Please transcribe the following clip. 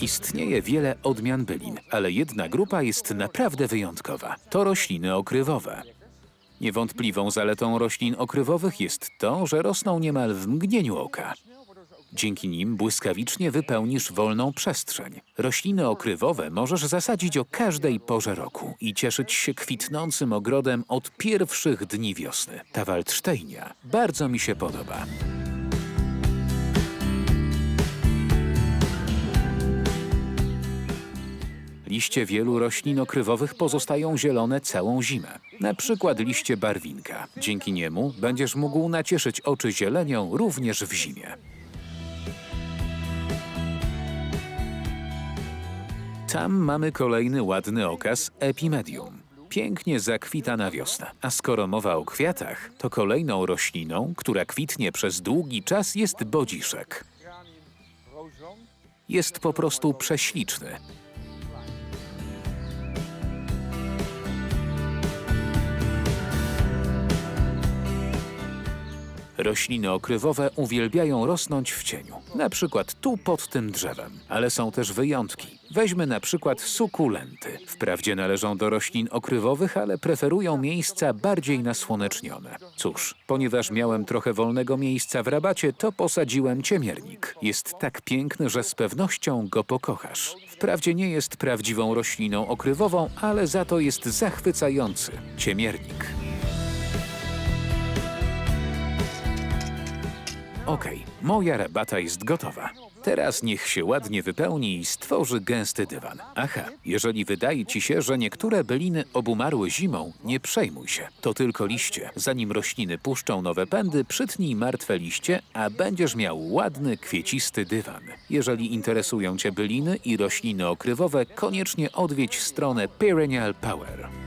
Istnieje wiele odmian bylin, ale jedna grupa jest naprawdę wyjątkowa. To rośliny okrywowe. Niewątpliwą zaletą roślin okrywowych jest to, że rosną niemal w mgnieniu oka. Dzięki nim błyskawicznie wypełnisz wolną przestrzeń. Rośliny okrywowe możesz zasadzić o każdej porze roku i cieszyć się kwitnącym ogrodem od pierwszych dni wiosny. Ta waldsztejnia bardzo mi się podoba. Liście wielu roślin okrywowych pozostają zielone całą zimę. Na przykład liście barwinka. Dzięki niemu będziesz mógł nacieszyć oczy zielenią również w zimie. Tam mamy kolejny ładny okaz epimedium. Pięknie zakwita na wiosnę. A skoro mowa o kwiatach, to kolejną rośliną, która kwitnie przez długi czas jest bodziszek. Jest po prostu prześliczny. Rośliny okrywowe uwielbiają rosnąć w cieniu. Na przykład tu pod tym drzewem. Ale są też wyjątki. Weźmy na przykład sukulenty. Wprawdzie należą do roślin okrywowych, ale preferują miejsca bardziej nasłonecznione. Cóż, ponieważ miałem trochę wolnego miejsca w rabacie, to posadziłem ciemiernik. Jest tak piękny, że z pewnością go pokochasz. Wprawdzie nie jest prawdziwą rośliną okrywową, ale za to jest zachwycający. Ciemiernik. Okej, moja rabata jest gotowa. Teraz niech się ładnie wypełni i stworzy gęsty dywan. Aha, jeżeli wydaje ci się, że niektóre byliny obumarły zimą, nie przejmuj się. To tylko liście. Zanim rośliny puszczą nowe pędy, przytnij martwe liście, a będziesz miał ładny, kwiecisty dywan. Jeżeli interesują cię byliny i rośliny okrywowe, koniecznie odwiedź stronę Perennial Power.